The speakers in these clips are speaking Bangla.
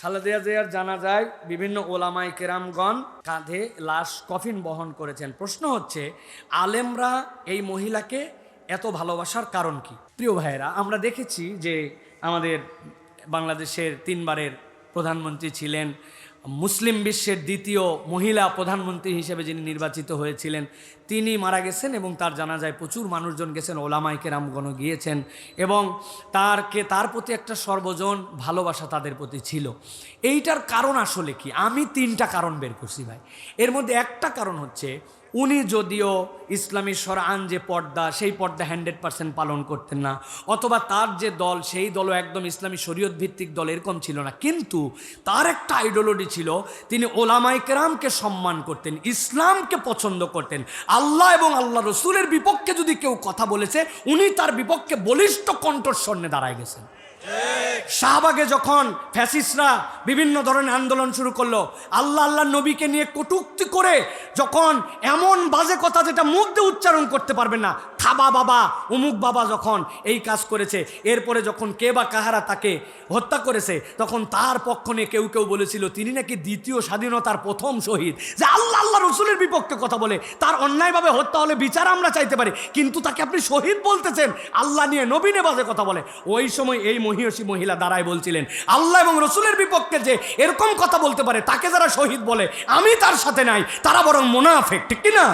খালেদা জিয়ার জানা যায় বিভিন্ন ওলামাই কেরামগণ কাঁধে লাশ কফিন বহন করেছেন। প্রশ্ন হচ্ছে, আলেমরা এই মহিলাকে এত ভালোবাসার কারণ কি? প্রিয় ভাইয়েরা, আমরা দেখেছি যে আমাদের বাংলাদেশের তিনবারের প্রধানমন্ত্রী ছিলেন মুসলিম বিশ্বের দ্বিতীয় মহিলা প্রধানমন্ত্রী হিসেবে যিনি নির্বাচিত হয়েছিলেন, তিনি মারা গেছেন এবং তার জানা যায় প্রচুর মানুষজন গেছেন ওলামাইকে রামগণ গিয়েছেন এবং তারকে, তার প্রতি একটা সর্বজন ভালোবাসা তাদের প্রতি ছিল। এইটার কারণ আসলে কি? আমি তিনটা কারণ বের করছি ভাই। এর মধ্যে একটা কারণ হচ্ছে উনি যদিও ইসলামী সরান যে পর্দা, সেই পর্দা হান্ড্রেড পার্সেন্ট পালন করতেন না, অথবা তার যে দল, সেই দলও একদম ইসলামী শরীয়ত ভিত্তিক দল এরকম ছিল না। কিন্তু তার একটা আইডিওলজি ছিল, তিনি ওলামাই কেরামকে সম্মান করতেন, ইসলামকে পছন্দ করতেন। আল্লাহ এবং আল্লাহ রসুলের বিপক্ষে যদি কেউ কথা বলেছে, উনি তার বিপক্ষে বলিষ্ঠ কণ্ঠস্বর্ণে দাঁড়ায় গেছেন। শাহবাগে যখন ফ্যাসিস্টরা বিভিন্ন ধরনের আন্দোলন শুরু করল, আল্লাহ আল্লাহ নবীকে নিয়ে কটুক্তি করে যখন এমন বাজে কথা যেটা মুখ দিয়ে উচ্চারণ করতে পারবে না খাবা বাবা অমুক বাবা যখন এই কাজ করেছে, এরপরে যখন কে বা কাহারা তাকে হত্যা করেছে, তখন তার পক্ষ নিয়ে কেউ কেউ বলেছিল, তিনি নাকি দ্বিতীয় স্বাধীনতার প্রথম শহীদ। যে আল্লাহ আল্লাহ রসুলের বিপক্ষে কথা বলে, তার অন্যায়ভাবে হত্যা হলে বিচার আমরা চাইতে পারি, কিন্তু তাকে আপনি শহীদ বলতেছেন, আল্লাহ নিয়ে নবীনে বাজে কথা বলে। ওই সময় এই মহিষী মহিলা দাঁড়ায় বলছিলেন, আল্লাহ এবং রসুলের বিপক্ষে যে এরকম কথা বলতে পারে, তাকে যারা শহীদ বলে, আমি তার সাথে নাই, তারা বরং মোনাফেক, ঠিক কি না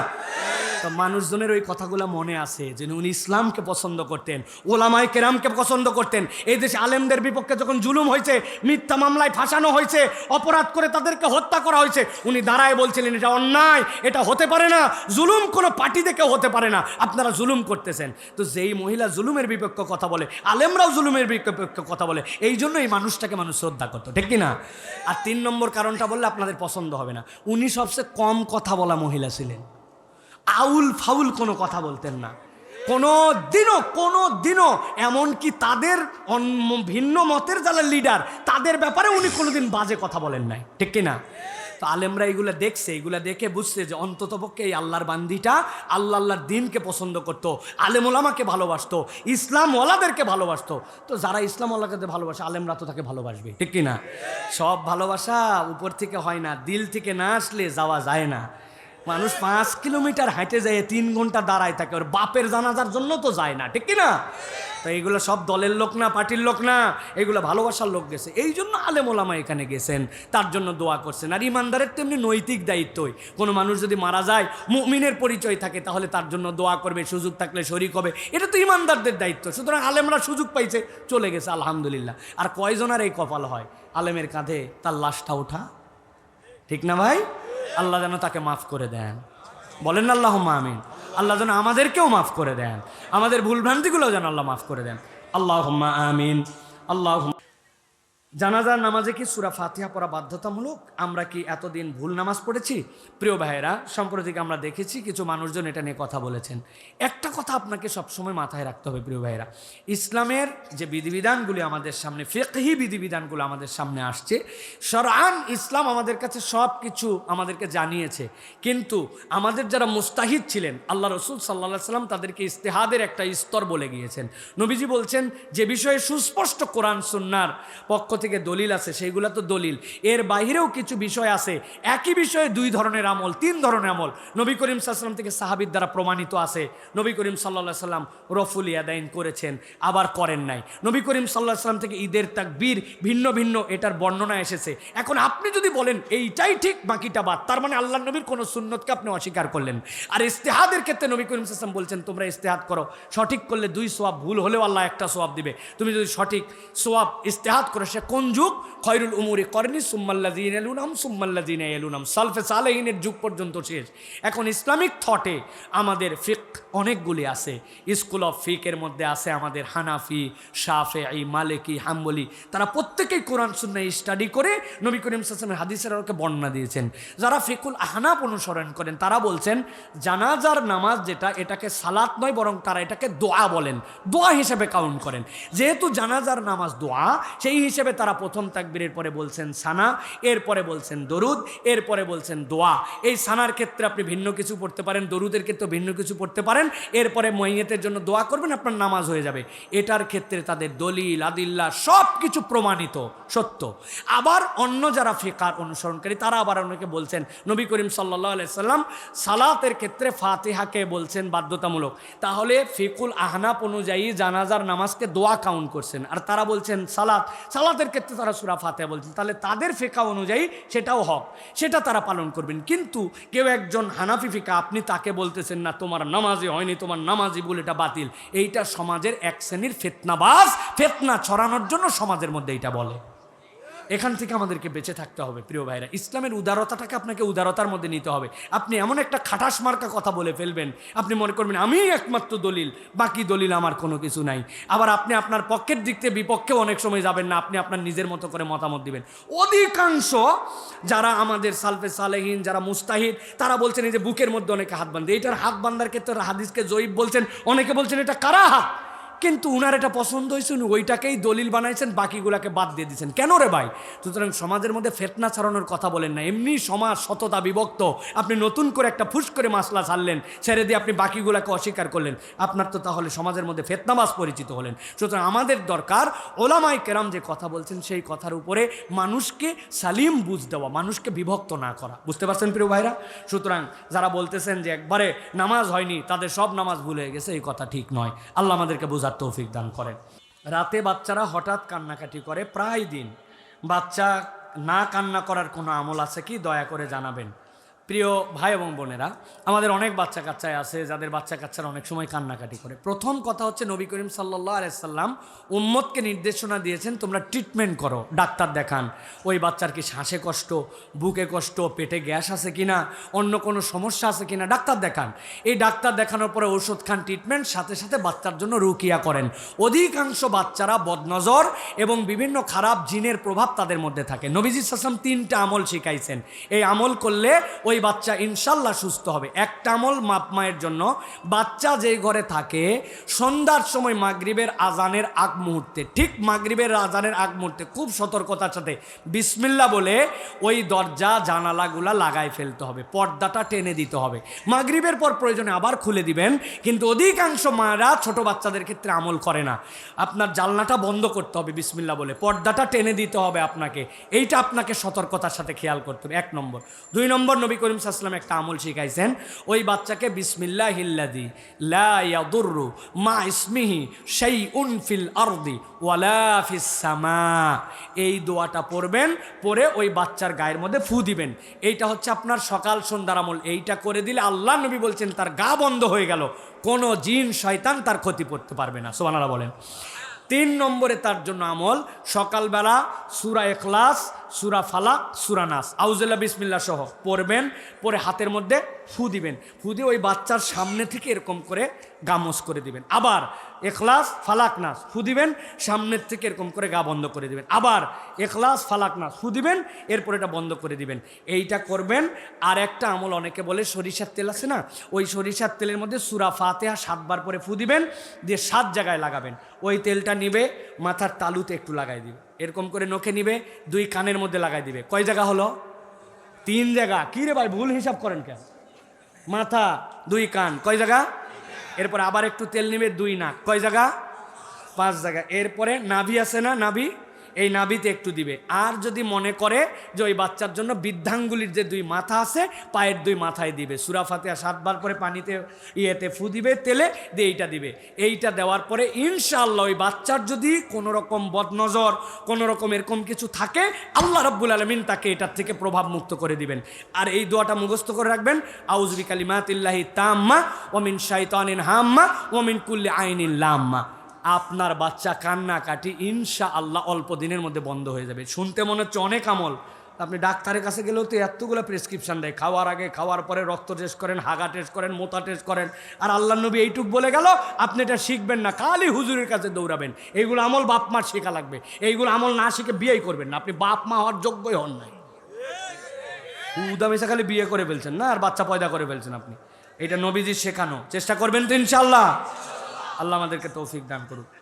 তো মানুষজনের ওই কথাগুলো মনে আছে, যে উনি ইসলামকে পছন্দ করতেন ওলামাই কেরামকে পছন্দ করতেন। এই দেশে আলেমদের বিপক্ষে যখন জুলুম হয়েছে, মিথ্যা মামলায় ফাঁসানো হয়েছে, অপরাধ করে তাদেরকে হত্যা করা হয়েছে, উনি দাঁড়ায় বলছিলেন, এটা অন্যায়, এটা হতে পারে না, জুলুম কোনো পার্টি থেকে হতে পারে না, আপনারা জুলুম করতেছেন। তো যেই মহিলা জুলুমের বিপক্ষে কথা বলে, আলেমরাও জুলুমের বিপক্ষে কথা বলে, এই জন্য এই মানুষটাকে মানুষ শ্রদ্ধা করতো, ঠিক না আর তিন নম্বর কারণটা বললে আপনাদের পছন্দ হবে না। উনি সবচেয়ে কম কথা বলা মহিলা ছিলেন। আউল ফাউল কোনো কথা বলতেন না। কোনো দিনও কোনো দিনও, এমনকি তাদের ভিন্ন মতের যারা লিডার তাদের ব্যাপারে উনি কোনোদিন বাজে কথা বলেন নাই। ঠিক কিনা তো আলেমরা এগুলো দেখছে, এগুলো দেখে বুঝছে যে অন্ততপক্ষে এই আল্লাহর বান্দিটা আল্লাহ আল্লাহর দিনকে পছন্দ করতো ওলামাকে ভালোবাসতো ইসলাম ওলাদেরকে ভালোবাসতো। তো যারা ইসলাম ওলাকে ভালোবাসে, আলেমরা তো তাকে ভালোবাসবে, ঠিক কিনা সব ভালোবাসা উপর থেকে হয় না, দিল থেকে না আসলে যাওয়া যায় না। মানুষ পাঁচ কিলোমিটার হাঁটে যায় তিন ঘণ্টা দাঁড়ায় থাকে, ওর বাপের জানাজার জন্য তো যায় না, ঠিক কি না? তো এইগুলো সব দলের লোক না, পার্টির লোক না এগুলো ভালোবাসার লোক গেছে। এই জন্য আলেম ওলামা এখানে গেছেন, তার জন্য দোয়া করছেন। আর ইমানদারের তেমনি নৈতিক দায়িত্বই। কোনো মানুষ যদি মারা যায়, মুমিনের পরিচয় থাকে, তাহলে তার জন্য দোয়া করবে, সুযোগ থাকলে শরিক হবে। এটা তো ইমানদারদের দায়িত্ব। সুতরাং আলেমরা সুযোগ পাইছে, চলে গেছে, আলহামদুলিল্লাহ। আর কয়জনার এই কপাল হয়? আলেমের কাঁধে তার লাশটা ওঠা, ঠিক না ভাই? আল্লাহ যেন তাকে মাফ করে দেন। বলেন আল্লাহ আমিন। আল্লাহ যেন আমাদেরকেও মাফ করে দেন। আমাদের ভুলভ্রান্তিগুলো যেন আল্লাহ মাফ করে দেন। আল্লাহ আমিন। আল্লাহ জানাজার নামাজে কি সুরা ফাতিহা পড়া বাধ্যতামূলক? আমরা কি এতদিন ভুল নামাজ পড়েছি? প্রিয় ভাইয়েরা, সম্প্রতিক আমরা দেখেছি কিছু মানুষজন এটা নিয়ে কথা বলেছেন। একটা কথা আপনাকে সবসময় মাথায় রাখতে হবে, প্রিয় ভাইয়েরা। ইসলামের যে বিধিবিধানগুলি আমাদের সামনে, ফেকহি বিধিবিধানগুলো আমাদের সামনে আসছে সরান ইসলাম আমাদের কাছে সব কিছু আমাদেরকে জানিয়েছে। কিন্তু আমাদের যারা মুস্তাহিদ ছিলেন, আল্লাহ রসুল সাল্লা সাল্লাম তাদেরকে ইস্তেহাদের একটা স্তর বলে গিয়েছেন। নবীজি বলছেন, যে বিষয়ে সুস্পষ্ট কোরআন, সুন্নার পক্ষ থেকে দলিল আছে, সেইগুলো তো দলিল। এর বাইরেও কিছু বিষয় আছে। একই বিষয়ে দুই ধরনের আমল, তিন ধরনের আমল। নবী করিম সাল্লাম থেকে সাহাবিদ দ্বারা প্রমাণিত আছে। নবী করিম সাল্লা সাল্লাম রফুল ইয়াদাইন করেছেন, আবার করেন নাই। নবী করিম সাল্লাহ সাল্লাম থেকে ঈদের তাকবীর ভিন্ন ভিন্ন এটার বর্ণনা এসেছে। এখন আপনি যদি বলেন, এইটাই ঠিক, বাকিটা বাদ, তার মানে আল্লাহ নবীর কোনো সুন্নতকে আপনি অস্বীকার করলেন। আর ইস্তেহাদের ক্ষেত্রে নবী করিম সাল্লাম বলছেন, তোমরা ইস্তেহাদ করো। সঠিক করলে দুই সোয়াব ভুল হলেও আল্লাহ একটা সোয়াব দিবে। তুমি যদি সঠিক সোয়াব ইস্তেহাদ করো, সে কোন যুগ? খয়রুল উমুরে করেনি সুম্মাল্লাদিন এলুনাম সুম্মাল্লাদিন এলুনাম সালফে সালেহিনের যুগ পর্যন্ত শেষ। এখন ইসলামিক থটে আমাদের ফিক অনেকগুলি আছে। স্কুল অফ ফিকের মধ্যে আছে আমাদের হানাফি শাফে এই মালিকি, হাম্বলি। তারা প্রত্যেকেই কোরআন সুন্না স্টাডি করে নবী করিম সাসলামের হাদিসের আলোকে বর্ণনা দিয়েছেন। যারা ফিকুল আহনাপ অনুসরণ করেন, তারা বলছেন, জানাজার নামাজ যেটা, এটাকে সালাত নয়, বরং তারা এটাকে দোয়া বলেন। দোয়া হিসেবে কাউন্ট করেন। যেহেতু জানাজার নামাজ দোয়া, সেই হিসেবে তারা প্রথম তাকবীরের পরে বলছেন সানা, এরপরে বলছেন দরুদ, এরপরে বলছেন দোয়া। এই সানার ক্ষেত্রে আপনি ভিন্ন কিছু পড়তে পারেন, দরুদের ক্ষেত্রে ভিন্ন কিছু পড়তে পারেন। এরপরে মহিয়তের জন্য দোয়া করবেন, আপনার নামাজ হয়ে যাবে। এটার ক্ষেত্রে তাদের দলিল, আদিল্লা সব কিছু প্রমাণিত, সত্য। আবার অন্য যারা ফিকার অনুসরণকারী, তারা আবার অনেকে বলছেন, নবী করিম সাল্লাহ সাল্লাম সালাতের ক্ষেত্রে ফাতেহাকে বলছেন বাধ্যতামূলক। তাহলে ফিকুল আহনাপ অনুযায়ী জানাজার নামাজকে দোয়া কাউন্ট করছেন। আর তারা বলছেন সালাত, সালাতের ক্ষেত্রে তারা সুরা ফাতে বলছেন তাহলে তাদের ফেকা অনুযায়ী সেটাও হক, সেটা তারা পালন করবেন। কিন্তু কেউ একজন হানাফি ফিকা, আপনি তাকে বলতেছেন, না, তোমার নামাজি হয়নি, তোমার নামাজি বলে এটা বাতিল। এইটা সমাজের এক শ্রেণির ফেতনাবাস ফেতনা ছড়ানোর জন্য সমাজের মধ্যে এটা বলে। এখান থেকে আমাদেরকে বেঁচে থাকতে হবে, প্রিয় ভাইরা। ইসলামের উদারতাটাকে আপনাকে উদারতার মধ্যে নিতে হবে। আপনি এমন একটা খাটাস মার্কা কথা বলে ফেলবেন, আপনি মনে করবেন, আমি একমাত্র দলিল, বাকি দলিল আমার কোনো কিছু নাই। আবার আপনি আপনার পক্ষের দিক থেকে বিপক্ষেও অনেক সময় যাবেন না, আপনি আপনার নিজের মতো করে মতামত দিবেন। অধিকাংশ যারা আমাদের সালফে সালেহীন, যারা মুস্তাহিদ, তারা বলছেন এই যে বুকের মধ্যে অনেকে হাত বান্ধে এটার হাত বান্ধার ক্ষেত্রে হাদিসকে জয়ীব বলছেন, অনেকে বলছেন এটা কারা হাত? কিন্তু উনার এটা পছন্দ হয়েছে, উনি ওইটাকেই দলিল বানাইছেন, বাকিগুলাকে বাদ দিয়ে দিয়েছেন কেন রে ভাই? সুতরাং সমাজের মধ্যে ফেতনা ছাড়ানোর কথা বলেন না। এমনি সমাজ সততা বিভক্ত। আপনি নতুন করে একটা ফুস করে মাসলা ছাড়লেন, ছেড়ে দিয়ে আপনি বাকিগুলাকে অস্বীকার করলেন। আপনার তো তাহলে সমাজের মধ্যে ফেতনাবাস পরিচিত হলেন। সুতরাং আমাদের দরকার ওলামাই কেরাম যে কথা বলছেন, সেই কথার উপরে মানুষকে সালিম বুঝ দেওয়া, মানুষকে বিভক্ত না করা। বুঝতে পারছেন প্রিয় ভাইরা? সুতরাং যারা বলতেছেন যে একবারে নামাজ হয়নি, তাদের সব নামাজ ভুলে গেছে, এই কথা ঠিক নয়। আল্লাহ আমাদেরকে বোঝার তৌফিক দান করেন। রাতে বাচ্চারা হঠাৎ কান্নাকাটি করে, প্রায় দিন। বাচ্চা না কান্না করার কোনো আমল আছে কি? দয়া করে জানাবেন। প্রিয় ভাই এবং বোনেরা, আমাদের অনেক বাচ্চা কাচ্চায় আছে যাদের বাচ্চা কাচ্চারা অনেক সময় কান্নাকাটি করে। প্রথম কথা হচ্ছে নবী করিম সাল্লাহ আলাইসাল্লাম উম্মতকে নির্দেশনা দিয়েছেন, তোমরা ট্রিটমেন্ট করো, ডাক্তার দেখান। ওই বাচ্চার কি শ্বাসে কষ্ট, বুকে কষ্ট, পেটে গ্যাস আছে কিনা, অন্য কোনো সমস্যা আছে কিনা, ডাক্তার দেখান। এই ডাক্তার দেখানোর পরে ওষুধ খান ট্রিটমেন্ট সাথে সাথে বাচ্চার জন্য রুকিয়া করেন। অধিকাংশ বাচ্চারা বদনজর এবং বিভিন্ন খারাপ জিনের প্রভাব তাদের মধ্যে থাকে। নবীজি সাসম তিনটা আমল শিখাইছেন। এই আমল করলে ওই বাচ্চা ইনশাল্লাহ সুস্থ হবে। একটা আমল মাপ মায়ের জন্য। বাচ্চা যেই ঘরে থাকে, সন্ধ্যার সময় মাগরিবের আজানের আগ মুহূর্তে, ঠিক মাগরিবের আজানের আগ মুহূর্তে খুব সতর্কতার সাথে বিসমিল্লা বলে ওই দরজা, জানালাগুলা লাগাই ফেলতে হবে, পর্দাটা টেনে দিতে হবে। মাগরিবের পর প্রয়োজনে আবার খুলে দিবেন, কিন্তু অধিকাংশ মায়েরা ছোট বাচ্চাদের ক্ষেত্রে আমল করে না। আপনার জানলাটা বন্ধ করতে হবে বিসমিল্লা বলে, পর্দাটা টেনে দিতে হবে আপনাকে। এইটা আপনাকে সতর্কতার সাথে খেয়াল করতে হবে। এক নম্বর। দুই নম্বর, নবী করিম সাল্লাম একটা আমল শিখাইছেন, ওই বাচ্চাকে বিসমিল্লা হিল্লাদি লা ইয়াদুররু মা ইসমিহি সেই উনফিল আরদি ওয়ালা ফিস সামা। এই দোয়াটা পড়বেন পরে ওই বাচ্চার গায়ের মধ্যে ফু দিবেন। এইটা হচ্ছে আপনার সকাল সন্ধ্যার আমল। এইটা করে দিলে আল্লাহ নবী বলছেন, তার গা বন্ধ হয়ে গেল। কোনো জিন, শয়তান তার ক্ষতি করতে পারবে না। সোমানারা বলেন। তিন নম্বরে তার জন্য আমল, সকালবেলা সুরা এখলাস সুরা ফালাক সুরা নাস। আউজুল্লাহ বিসমিল্লা সহ। পড়বেন, পরে হাতের মধ্যে ফু দিবেন। ফু দিয়ে ওই বাচ্চার সামনে থেকে এরকম করে গামস করে দিবেন। আবার এখলাস, ফালাক নাস, ফু দিবেন, সামনের থেকে এরকম করে গা বন্ধ করে দিবেন। আবার এখলাস, ফালাক নাস, ফু দিবেন, এরপর এটা বন্ধ করে দিবেন। এইটা করবেন, আর একটা আমল অনেকে বলে সরিষার তেল আছে না? ওই সরিষার তেলের মধ্যে সুরা ফাতেহা সাতবার পরে ফু দিবেন, দিয়ে সাত জায়গায় লাগাবেন। ওই তেলটা নিবে, মাথার তালুতে একটু লাগাই দিবে। এরকম করে নখে নিবে, দুই কানের মধ্যে লাগাই দিবে। কয় জায়গা হলো? তিন জায়গা। কী রে ভাই, ভুল হিসাব করেন কেন? মাথা, দুই কান। কয় জায়গা? এরপর আবার একটু তেল নিবে, দুই নাক। কয় জায়গা? পাঁচ জায়গা। এরপরে নাভি আছে না? নাভি? এই নাভিতে একটু দিবে। আর যদি মনে করে যে ওই বাচ্চার জন্য বৃদ্ধাঙ্গুলির যে দুই মাথা আছে, পায়ের দুই মাথায় দিবে। সুরা ফাতেহা সাতবার পরে পানিতে ইয়েতে ফু দিবে, তেলে দিয়ে এইটা দিবে। এইটা দেওয়ার পরে ইনশাআল্লাহ ওই বাচ্চার যদি কোনো রকম বদনজর, কোনো রকম এরকম কিছু থাকে, আল্লাহ রব্বুল আলমিন তাকে এটার থেকে প্রভাব মুক্ত করে দিবেন। আর এই দোয়াটা মুখস্থ করে রাখবেন আউজবি কালিমাতিল্লাহি তাম্মা ওমিন শাইতানিন হাম্মা ওমিন কুল্লি আইনিন লাম্মা। আপনার বাচ্চা কান্নাকাটি ইনশা আল্লাহ অল্প দিনের মধ্যে বন্ধ হয়ে যাবে। শুনতে মনে হচ্ছে অনেক আমল। আপনি ডাক্তারের কাছে গেলেও তো এতগুলো প্রেসক্রিপশন দেয়। খাওয়ার আগে, খাওয়ার পরে রক্ত টেস্ট করেন, হাগা টেস্ট করেন, মোতা টেস্ট করেন। আর আল্লাহ নবী এইটুক বলে গেল, আপনি এটা শিখবেন না, খালি হুজুরের কাছে দৌড়াবেন। এইগুলো আমল বাপ মার শেখা লাগবে। এইগুলো আমল না শিখে বিয়েই করবেন না। আপনি বাপ মা হওয়ার যোগ্যই হন নাই। উদামেশা খালি বিয়ে করে ফেলছেন না? আর বাচ্চা পয়দা করে ফেলছেন আপনি। এটা নবীজির শেখানো। চেষ্টা করবেন তো ইনশাল্লাহ আল্লাহ আমাদেরকে তৌফিক দান করুক।